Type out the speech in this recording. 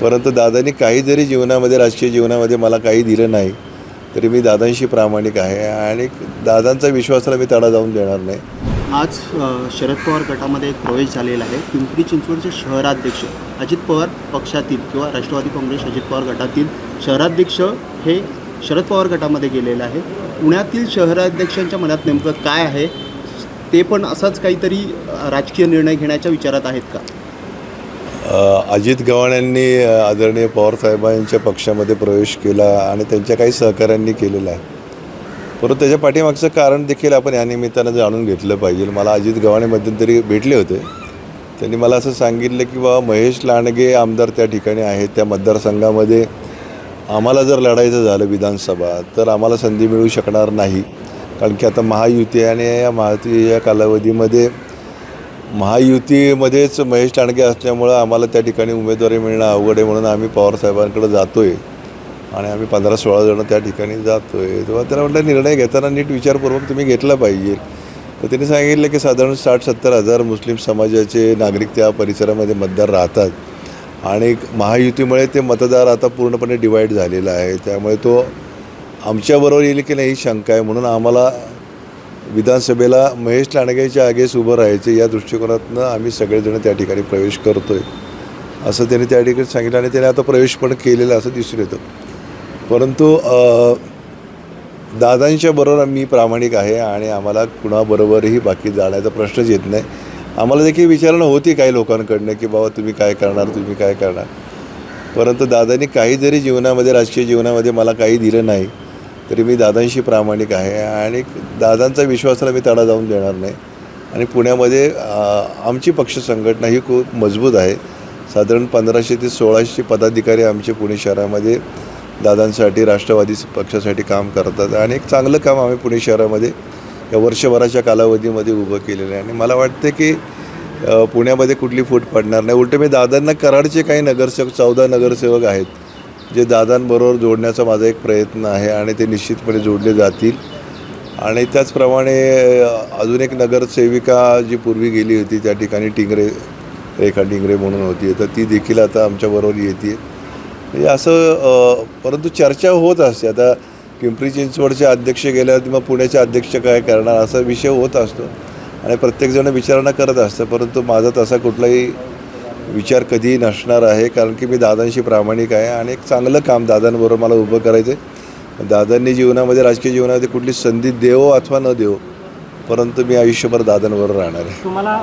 परंतु दादांनी काही जरी जीवनामध्ये राजकीय जीवनामध्ये मला काही दिलं नाही तरी मी दादांशी प्रामाणिक आहे आणि दादांचा विश्वासाला मी तडा जाऊन देणार नाही. आज शरद पवार गटामध्ये एक प्रवेश झालेला आहे. पिंपरी चिंचवडचे शहराध्यक्ष अजित पवार पक्षातील किंवा राष्ट्रवादी काँग्रेस अजित पवार गटातील शहराध्यक्ष हे शरद पवार गटामध्ये गेलेलं आहे पुण्यातील शहराध्यक्षांच्या मनात नेमकं काय आहे? ते पण असाच काहीतरी राजकीय निर्णय घेण्याच्या विचारात आहेत का? अजित गवाण्यांनी आदरणीय पवारसाहेबांच्या पक्षामध्ये प्रवेश केला आणि त्यांच्या काही सहकाऱ्यांनी केलेला आहे. परंतु त्याच्या पाठीमागचं कारण देखील आपण या निमित्तानं जाणून घेतलं पाहिजे. मला अजित गव्हाणे मध्यंतरी भेटले होते. त्यांनी मला असं सांगितलं की बाबा महेश लांडगे आमदार त्या ठिकाणी आहेत. त्या मतदारसंघामध्ये आम्हाला जर लढायचं झालं विधानसभा तर आम्हाला संधी मिळू शकणार नाही. कारण की आता महायुती आणि या महायुती या कालावधीमध्ये महायुतीमध्येच महेश लांडगे असल्यामुळं आम्हाला त्या ठिकाणी उमेदवारी मिळणं अवघड आहे म्हणून आम्ही पवारसाहेबांकडे जातो आहे आणि आम्ही पंधरा सोळा जणं त्या ठिकाणी जातो आहे तेव्हा त्याला म्हटलं निर्णय घेताना नीट विचारपूर्वक तुम्ही घेतला पाहिजे. तर त्यांनी सांगितलं की साधारण साठ सत्तर हजार मुस्लिम समाजाचे नागरिक त्या परिसरामध्ये मतदार राहतात. आणि महायुतीमुळे ते मतदार आता पूर्णपणे डिवाईड झालेला आहे. त्यामुळे तो आमच्याबरोबर येईल की नाही ही शंका आहे म्हणून आम्हाला विधानसभेला महेश लांडगेच्या आगेस उभं राहायचे या दृष्टिकोनातनं आम्ही सगळेजण त्या ठिकाणी प्रवेश करतो आहे असं त्यांनी त्या ठिकाणी सांगितलं आणि त्याने आता प्रवेश पण केलेला असं दिसून येतं. परंतु दादांच्या बरोबर मी प्रामाणिक आहे आणि आम्हाला कुणाबरोबरही बाकी जाण्याचा प्रश्नच येत नाही. आम्हाला देखील विचारणं होती काही लोकांकडनं की बाबा तुम्ही काय करणार तुम्ही काय करणार. परंतु दादांनी काही जरी जीवनामध्ये राजकीय जीवनामध्ये मला काही दिलं नाही. तरी मी दादांशी प्रामाणिक आहे आणि दादांचा विश्वासाला मी तडा जाऊन देणार नाही. आणि पुण्यामध्ये आमची पक्ष संघटना ही खूप मजबूत आहे. साधारण पंधराशे ते सोळाशे पदाधिकारी आमचे पुणे शहरामध्ये दादांसाठी राष्ट्रवादी पक्षासाठी काम करतात. आणि एक चांगलं काम आम्ही पुणे शहरामध्ये या वर्षभराच्या कालावधीमध्ये उभं केलेलं आहे. आणि मला वाटतं की पुण्यामध्ये कुठली फूट पडणार नाही. उलट मी दादांना कराडचे काही नगरसेवक चौदा नगरसेवक आहेत. जे दादांबरोबर जोडण्याचा माझा एक प्रयत्न आहे आणि ते निश्चितपणे जोडले जातील. आणि त्याचप्रमाणे अजून एक नगरसेविका जी पूर्वी गेली होती त्या ठिकाणी टिंगरे रेखा टिंगरे म्हणून होती. तर ती देखील आता आमच्याबरोबर येते. म्हणजे असं परंतु चर्चा होत असते. आता पिंपरी चिंचवडचे अध्यक्ष गेल्यावर मग पुण्याचे अध्यक्ष काय करणार? असा विषय होत असतो. आणि प्रत्येकजण विचारणा करत असतं. परंतु माझा तसा कुठलाही विचार कधीही नसणार आहे कारण की मी दादांशी प्रामाणिक आहे आणि एक चांगलं काम दादांबरोबर मला उभं करायचं आहे दादांनी जीवनामध्ये राजकीय जीवनामध्ये कुठली संधी देवो अथवा न देवो परंतु मी आयुष्यभर दादांबरोबर राहणार आहे. तुम्हाला